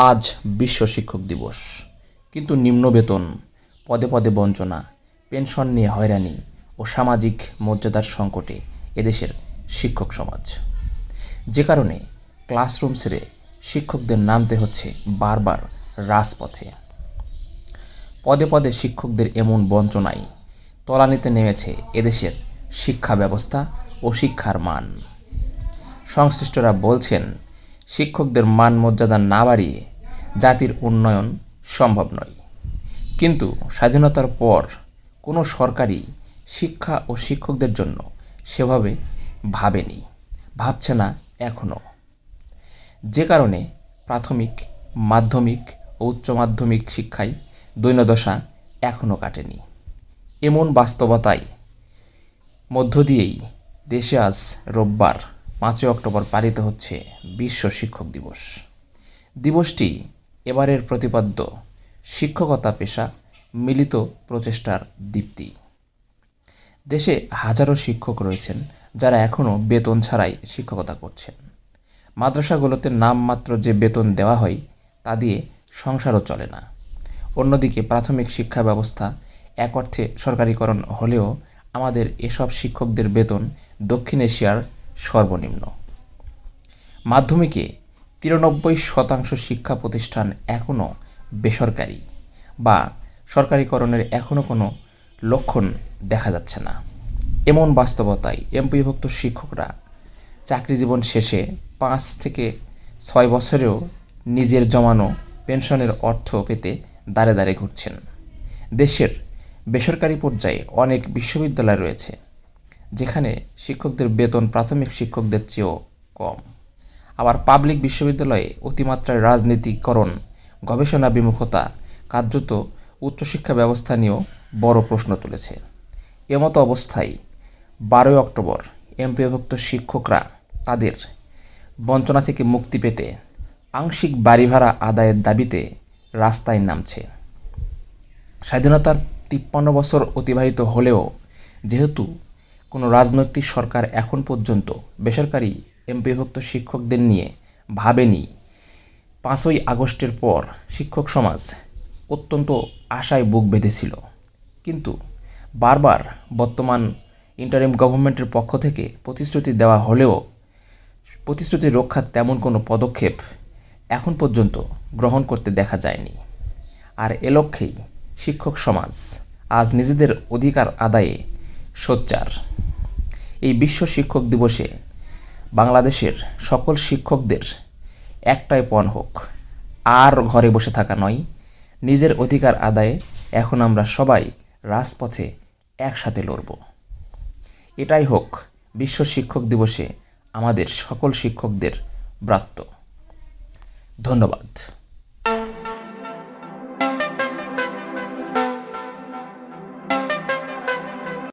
আজ বিশ্ব শিক্ষক দিবস। কিন্তু নিম্ন বেতন, পদে পদে বঞ্চনা, পেনশন নিয়ে হয়রানি ও সামাজিক মর্যাদার সংকটে এদেশের শিক্ষক সমাজ। যে কারণে ক্লাসরুম ছেড়ে শিক্ষকদের নামতে হচ্ছে বারবার রাজপথে। পদে পদে শিক্ষকদের এমন বঞ্চনায় তলানিতে নেমেছে এদেশের শিক্ষা ব্যবস্থা ও শিক্ষার মান। সংশ্লিষ্টরা বলছেন, শিক্ষকদের মান মর্যাদা না বাড়িয়ে জাতির উন্নয়ন সম্ভব নয়। কিন্তু স্বাধীনতার পর কোনো সরকারই শিক্ষা ও শিক্ষকদের জন্য সেভাবে ভাবেনি, ভাবছে না এখনও যে কারণে প্রাথমিক, মাধ্যমিক ও উচ্চ মাধ্যমিক শিক্ষায় দৈন্যদশা এখনও কাটেনি। এমন বাস্তবতায় মধ্য দিয়েই দেশে আজ রোববার, পাঁচই অক্টোবর পালিত হচ্ছে বিশ্ব শিক্ষক দিবস। দিবসটি এবারের প্রতিপাদ্য, শিক্ষকতা পেশা, মিলিত প্রচেষ্টার দীপ্তি। দেশে হাজারো শিক্ষক রয়েছেন যারা এখনও বেতন ছাড়াই শিক্ষকতা করছেন। মাদ্রাসাগুলোতে নামমাত্র যে বেতন দেওয়া হয়, তা দিয়ে সংসারও চলে না। অন্যদিকে প্রাথমিক শিক্ষা ব্যবস্থা এক অর্থে সরকারিকরণ হলেও আমাদের এসব শিক্ষকদের বেতন দক্ষিণ এশিয়ার সর্বনিম্ন। মাধ্যমিকে তিরানব্বই শতাংশ শিক্ষা প্রতিষ্ঠান এখনও বেসরকারি বা সরকারিকরণের এখনও কোনো লক্ষণ দেখা যাচ্ছে না। এমন বাস্তবতায় এমপিভুক্ত শিক্ষকরা চাকরি জীবন শেষে পাঁচ থেকে ছয় বছরেও নিজের জমানো পেনশনের অর্থ পেতে দাঁড়ে দাঁড়ে ঘুরছেন। দেশের বেসরকারি পর্যায়ে অনেক বিশ্ববিদ্যালয় রয়েছে, যেখানে শিক্ষকদের বেতন প্রাথমিক শিক্ষকদের চেয়েও কম। আবার পাবলিক বিশ্ববিদ্যালয়ে অতিমাত্রায় রাজনীতিকরণ, গবেষণা বিমুখতা কার্যত উচ্চশিক্ষা ব্যবস্থা নিয়েও বড় প্রশ্ন তুলেছে। এমতো অবস্থায় বারোই অক্টোবর এমপিভুক্ত শিক্ষকরা তাদের বঞ্চনা থেকে মুক্তি পেতে আংশিক বাড়ি ভাড়া আদায়ের দাবিতে রাস্তায় নামছে। স্বাধীনতার তিপ্পান্ন বছর অতিবাহিত হলেও যেহেতু কোনো রাজনৈতিক সরকার এখন পর্যন্ত বেসরকারি এমপিভুক্ত শিক্ষকদের নিয়ে ভাবেনি। পাঁচই আগস্টের পর শিক্ষক সমাজ অত্যন্ত আশায় বুক বেঁধেছিল। কিন্তু বারবার বর্তমান ইন্টারিম গভর্নমেন্টের পক্ষ থেকে প্রতিশ্রুতি দেওয়া হলেও প্রতিশ্রুতি রক্ষার তেমন কোনো পদক্ষেপ এখন পর্যন্ত গ্রহণ করতে দেখা যায়নি। আর এ লক্ষ্যেই শিক্ষক সমাজ আজ নিজেদের অধিকার আদায়ে সোচ্চার। এই বিশ্ব শিক্ষক দিবসে বাংলাদেশের সকল শিক্ষকদের একটাই পণ হোক, আর ঘরে বসে থাকা নয়। নিজের অধিকার আদায়ে এখন আমরা সবাই রাজপথে একসাথে লড়ব। এটাই হোক বিশ্ব শিক্ষক দিবসে আমাদের সকল শিক্ষকদের ব্রাত্য। ধন্যবাদ।